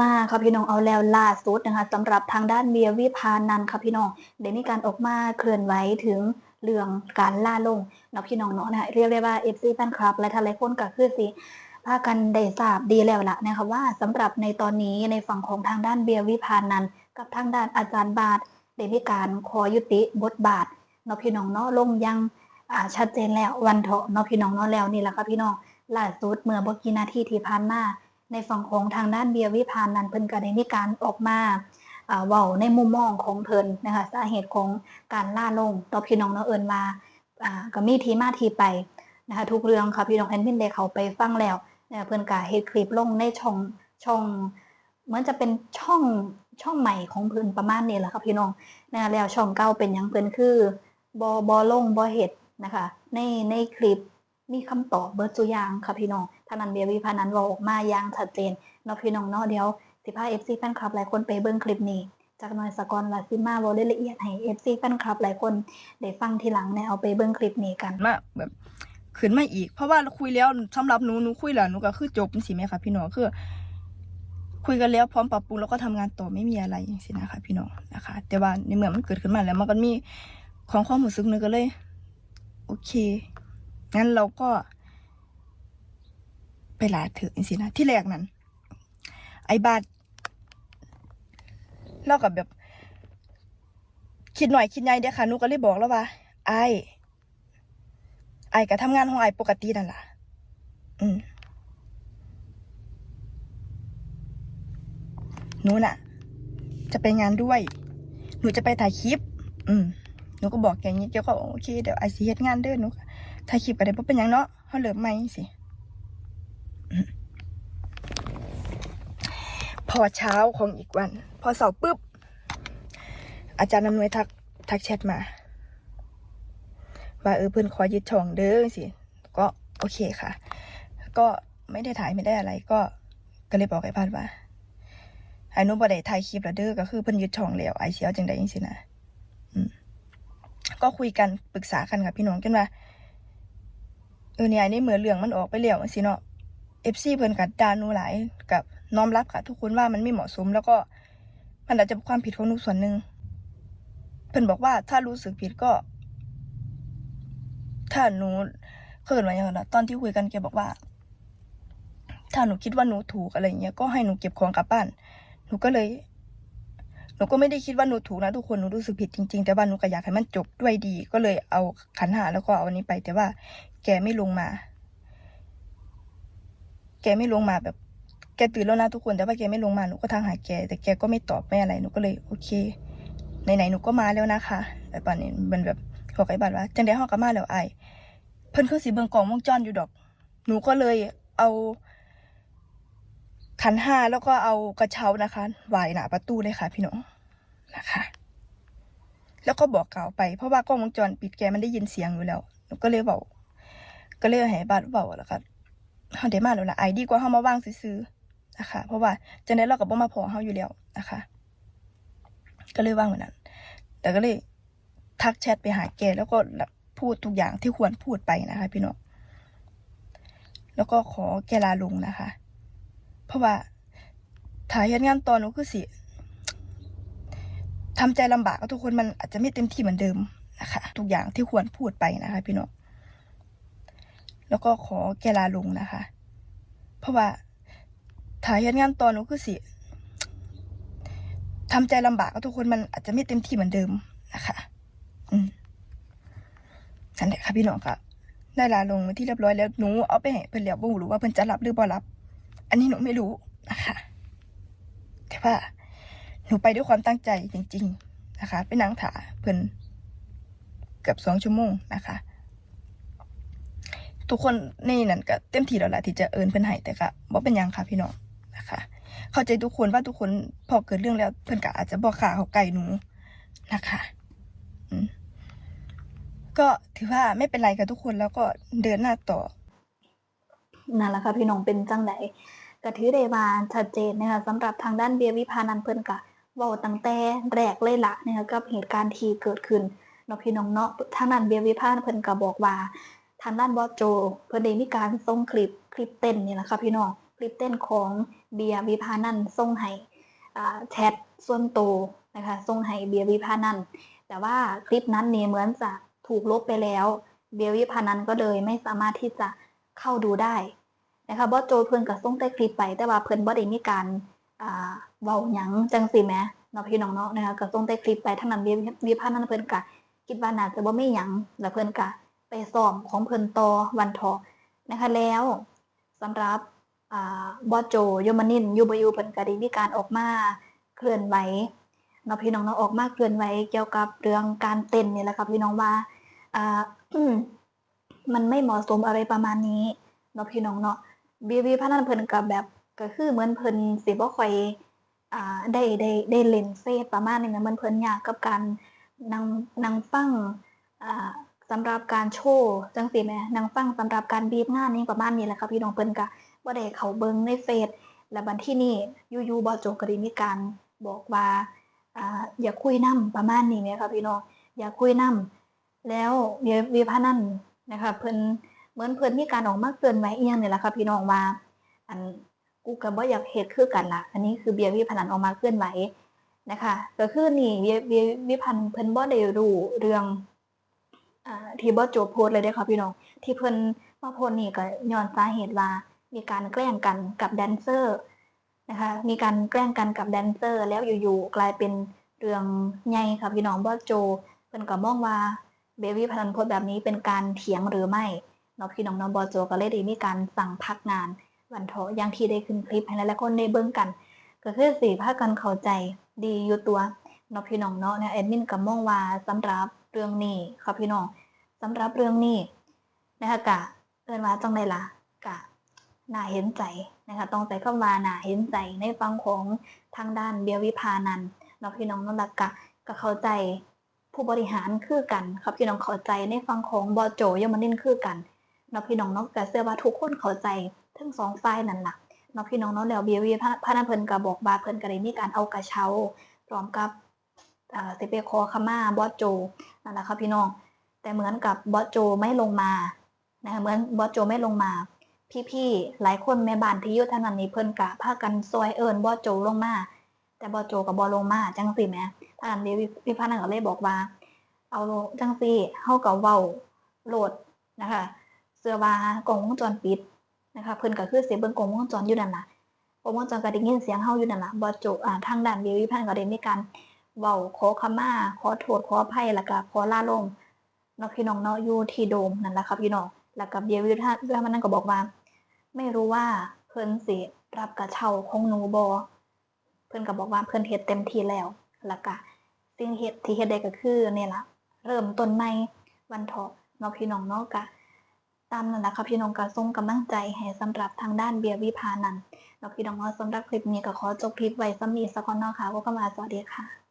มาค่ะพี่น้องเอาแล้วล่าสุดนะคะสำหรับทางด้านเบียร์วิพานันท์ค่ะพี่น้องได้มีการออกมาเคลื่อนไหวถึงเรื่องการล่าลงเนาะพี่น้องเนาะนะเรียกได้ว่า FC แฟนคลับและทลายคนก็คือสิพากันได้ทราบดีแล้วละนะคะว่าสำหรับในตอนนี้ในฝั่งของทางด้านเบียร์วิพานันกับทางด้านอาจารย์บาทได้มีการขอยุติบทบาทเนาะพี่น้องเนาะลงยังชัดเจนแล้ววันเถาะเนาะพี่น้องเนาะแล้วนี่แหละค่ะพี่น้องล่าสุดเมื่อบ่กี่นาทีที่ผ่านมา ในฝั่งของทางด้านเบียร์วิพานนันเพิ่นก็ได้มีการออกมาอ่าเว้าในมุมมองของเพิ่นนะคะสาเหตุของการล่าลงต่อพี่น้องเนาะเอิ้นว่าก็มีที่มาที่ไปนะคะทุกเรื่องค่ะพี่น้องแอดมินได้เขาไปฟังแล้วเพิ่นก็เฮ็ดคลิปลงในช่องช่องเหมือนจะเป็นช่องช่องใหม่ของเพิ่นประมาณนี้แหละค่ะพี่น้องนะคะแล้วช่องเก่าเป็นหยังเพิ่นคือบ่บ่ลงบ่เฮ็ดนะคะในในคลิปมีคำตอบเบิร์ดจุอยางค่ะพี่น้อง นันเบียวิพานันวาออกมาอย่างชัดเจนเนาะพี่น้องเนาะเดี๋ยวสิพาเอฟซีแฟนคลับหลายคนไปเบิ่งคลิปนี้ จากนอยสกอนลาซิมาเวอลละเอียดให้เอฟซีแฟนคลับหลายคนได้ฟังทีหลังเนี่ยเอาไปเบิ่งคลิปนี้กันมาแบบขึ้นมาอีก เพราะว่าคุยแล้วสำหรับหนูหนูคุยแล้วหนูก็คือจบสิแม่ค่ะพี่น้องคือ คุยกันแล้วพร้อมปรับปรุงแล้วก็ทำงานต่อไม่มีอะไรสินะคะ พี่น้องนะคะ แต่ว่าในเมื่อมันเกิดขึ้นมาแล้วมันก็มีของความรู้สึกหนึงก็เลย โอเคงั้นเราก็ ไปลาเถอะสินะที่แรกนั้น ไอ้บาดเรากับแบบ คิดหน่อยคิดใหญ่เด้อค่ะนูก็เลยบอกแล้วว่าไอ้ไอ้ก็ทำงานของไอ้ปกตินั่นล่ะ อืมหนูน่ะ จะไปงานด้วย หนูจะไปถ่ายคลิป อืมหนูก็บอกแกอย่างนี้แกก็โอเคเดี๋ยวไอ้สิเฮ็ดงานเด้อหนูถ่ายคลิปก็ได้บ่เป็นยังเนาะเฮาเหลิกใหม่สิอืม พอเช้าของอีกวัน พอเสาร์ปุ๊บ อาจารย์นำนวยทักทักแชทมา ว่าเออเพื่อนขอยึดช่องเด้อสิ ก็โอเคค่ะ ก็ไม่ได้ถ่ายไม่ได้อะไรก็ก็เลยบอกไอ้พัดว่าไอ้นุบ่ได้ถ่ายคลิปแล้วเด้อก็คือเพิ่นยึดช่องแล้วไอเสียวจังใดจังซี่นะอืมก็คุยกันปรึกษากันกับพี่น้องกันว่าเออเนี่ยอ้นี่เหมือนเรื่องมันออกไปแล้วจังซี่เนาะ FC เพิ่นกัดดานูหลายกับ น้อมรับค่ะ ทุกคนว่ามันไม่เหมาะสม แล้วก็มันอาจจะเป็นความผิดของหนูส่วนหนึ่งเพิ่นบอกว่าถ้ารู้สึกผิดก็ ถ้าหนูเขินมาอย่างนั้นตอนที่คุยกันแกบอกว่า ถ้าหนูคิดว่าหนูถูกอะไรเงี้ยก็ให้หนูเก็บของกลับบ้าน หนูก็เลย หนูก็ไม่ได้คิดว่าหนูถูกนะทุกคนหนูรู้สึกผิดจริงๆ แต่ว่าหนูก็อยากให้มันจบด้วยดี ก็เลยเอาขันหาแล้วก็เอาอันนี้ไป แต่ว่า แกไม่ลงมา แกไม่ลงมาแบบ กตื่นแล้วนะทุกคนแต่ว่าแกไม่ลงมาหนูก็ทางหาแก แต่แกก็ไม่ตอบไม่อะไรหนูก็เลยโอเคไหนๆหนูก็มาแล้วนะคะแบบนี้มันแบบบอไอ้บัตรว่าจังได้ห้องก็มาแล้วไอเพิ่นคือสีเบิงกล่องวงจรอยู่ดอก หนูก็เลยเอา ขันห้าแล้วก็เอากระเช้านะคะไหวหน้าประตูเลยค่ะ พี่น้องนะคะ แล้วก็บอกกล่าวไป เพราะว่ากล้องวงจรปิดแกมันได้ยินเสียงอยู่แล้วหนูก็เลยบอกก็เลยให้บัตรบอกแล้วก็เฮาได้มาแล้วละไอดีกว่าเฮามาว่างซื้อ นะคะ เพราะว่าจังได้เราก็บ่มาพอเฮาอยู่แล้วนะคะ ก็เลยว่างเหมือนนั้น แต่ก็เลยทักแชทไปหาแกแล้วก็พูดทุกอย่างที่ควรพูดไปนะคะ พี่น้องแล้วก็ขอแกลาลงนะคะ เพราะว่าถ่ายงานตอนนู้คือสิทำใจลำบากทุกคนมันอาจจะไม่เต็มที่เหมือนเดิมนะคะ ทุกอย่างที่ควรพูดไปนะคะ พี่น้องแล้วก็ขอแกลาลงนะคะ เพราะว่า ถ่ายงานตอนหนูคือสิทำใจลำบากกับทุกคนมันอาจจะไม่เต็มที่เหมือนเดิมนะคะ อืมนั่นแหละค่ะพี่น้องค่ะได้ลาลงมาที่เรียบร้อยแล้วหนูเอาไปให้เพิ่อนแล้วบ่รู้ว่าเพิ่อนจะรับหรือบ่รับ อันนี้หนูไม่รู้นะคะแต่ว่าหนูไปด้วยความตั้งใจจริง ๆ นะคะ ไปนั่งถาเพิ่อนเกือบสองชั่วโมงนะคะ ทุกคนในนั้นก็เต็มที่แล้วล่ะที่จะเอินเพิ่อนให้แต่ก็บ่เป็นยังค่ะพี่น้อง เข้าใจทุกคนว่าทุกคนพอเกิดเรื่องแล้วเพิ่นก็อาจจะบอกข่าเขาไก่หนูนะคะก็ถือว่าไม่เป็นไรกับทุกคนแล้วก็เดินหน้าต่อนั่นแหละค่ะพี่น้องเป็นจังไดก็ถือได้ว่าชัดเจนนะคะสำหรับทางด้านเบียร์วิพานันเพิ่นก็เว้าตั้งแต่แรกเลยละนะคะกับเหตุการณ์ที่เกิดขึ้นเนาะพี่น้องเนาะทางด้านเบียร์วิพานันเพิ่นก็บอกว่าทางด้านบอสโจ เพิ่นได้มีการส่งคลิปคลิปเต้นนี่แหละค่ะพี่น้อง คลิปเต้นของเบียร์วิพานันท์ส่งให้แชทส่วนโตนะคะส่งให้เบียร์วิพานันแต่ว่าคลิปนั้นเนี่ยเหมือนจะถูกลบไปแล้ว เบียร์วิพานันก็เลยไม่สามารถที่จะเข้าดูได้นะคะบอสโจเพิ่นก็ส่งแต่คลิปไป แต่ว่าเพิ่นบ่ได้มีการอ่าเว้าหยังจังซี่แมเนาะพี่น้องเนาะนะคะก็ส่งแต่คลิปไปทั้งนั้นเบียร์วิพานันเพิ่นก็คิดว่าน่าจะบ่มีหยังแล้วเพิ่นก็ไปซ้อมของเพิ่นต่อวันเถาะนะคะแล้วสำหรับ บอสโจโยมานินยูบยูเพิ่นก็ได้มีการออกมาเคลื่อนไหวเนาะพี่น้องเนาะออกมาเคลื่อนไหวเกี่ยวกับเรื่องการเต้นนี่แหละครับพี่น้องว่าอ่ามันไม่เหมาะสมอะไรประมาณนี้เนาะพี่น้องเนาะบีบีพนันเพิ่นกับแบบก็คือเหมือนเพิ่นสิบ่ค่อยอ่าได้ได้ได้เล่นเฟซประมาณนี้นะมันเพิ่นยากกับการนั่งนั่งฟังอ่าสำหรับการโชว์จังซี่แหมนั่งฟังสำหรับการบีบงานนี่ประมาณนี้แหละครับพี่น้องเพิ่นก็ ว่าได้เขาเบิงในเฟซและบันที่นี่ยูๆบอโจก็ได้มีการบอกว่าอ่าอย่าคุยนํประมาณนี้ไหมคะพี่น้องอย่าคุยนํแล้วเวียวีพานันนะคะเพิ่นเหมือนเพิ่นมีการออกมาเตือนไว้อีหยังนี่แหละค่ะพี่น้องว่าอันกูก็บ่อยากเฮ็ดคือกันล่ะ อันนี้คือเบียร์วิพานันออกมาเคลื่อนไหวนะคะก็คือนี่เบียร์เบียร์วิพันธ์เพิ่นบ่ได้รู้เรื่องอ่าที่บ่โจโพสเลยเด้อค่ะพี่น้อง ที่เพิ่นมาโพสนี่ก็ย้อนสาเหตุว่า มีการแกล้งกันกับแดนเซอร์นะคะมีการแกล้งกันกับแดนเซอร์ แล้วอยู่ๆกลายเป็นเรื่องใหญ่ค่ะพี่น้องบอสโจเป็นก็มองว่าเบบี้พันธุ์พสต์แบบนี้เป็นการเถียงหรือไม่เนาะพี่น้องน้องบอสโจก็เลยได้มีการสั่งพักงานวันเถาะอย่างที่ได้ขึ้นคลิปให้หลายๆคนได้เบิ่งกัน ก็คือสีพากันเข้าใจดีอยู่ตัวเนาะพี่น้องเนาะนี่ยแอดมินก็มองว่าสำหรับเรื่องนี้ค่ะพี่น้องสำหรับเรื่องนี้นะคะกะเอินว่าจังไดล่ะกะ น่าเห็นใจนะคะต้องใส่คำว่าน่าเห็นใจในฟังของทางด้านเบียวิพานันเนาะพี่น้องนั่นแหละกะก็เข้าใจผู้บริหารคือกันครับพี่น้องเข้าใจในฟังของบอโจยมานินคือกันเนาะพี่น้องเนาะแต่เสื้อว่าทุกคนเข้าใจทั้งสองฝ่ายนั่นแหละเนาะพี่น้องเนาะแล้วเบียวิพานันเพิ่นก็บอกว่าเพิ่นก็ได้มีการเอากระเช้าพร้อมกับอ่าสิไปขอขมาบอโจนั่นแหละครับพี่น้องแต่เหมือนกับบอโจไม่ลงมานะคะเหมือนบอโจไม่ลงมา พี่ๆหลายคนแม่บ้านที่อยู่ทางนั้นนี่เพิ่นกะพากันซอยเอิญบ่โจลงมา แต่บ่โจกับบ่ลงมาจังซี่แหมทางนั้วิพานันก็เลยบอกว่า เอาจังซี่เฮาก็เว้าโหลดนะคะเสื้อว่ากล้องวงจรปิดนะคะเพิ่นก็คือสิเบิ่งกล้องวงจรอยู่นั่นล่ะกล้องวงจรก็ได้ยินเสียงเฮาอยู่นั่นล่ะบ่โจอ่าทางด้านวิวิพานันก็ได้มีการเว้าขอขมาขอโทษขออภัยแล้วก็ขอลาลงเนาะพี่น้องเนาะอยู่ที่โดมนั่นแหละครับพี่น้องแล้วก็เบียร์วิพานันก็บอกว่า ไม่รู้ว่าเพิ่นสิรับกระเช้าของหนูบอเพิ่นก็บอกว่าเพิ่นเฮ็ดเต็มที่แล้ว แล้วก็สิ่งเฮ็ดที่เฮ็ดได้ก็คือเนี่ยล่ะ เริ่มต้นใหม่วันเถาะเนาะพี่น้องเนาะก็ตามนั่นแหละค่ะพี่น้องก็ส่งกำลังใจให้สำหรับทางด้านเบียร์วิพานันท์เนาะพี่น้องเนาะสำหรับคลิปนี้ก็ขอจบคลิปไว้ซ้ำนี้สักก่อนเนาะค่ะว่าก็มาสวัสดีค่ะ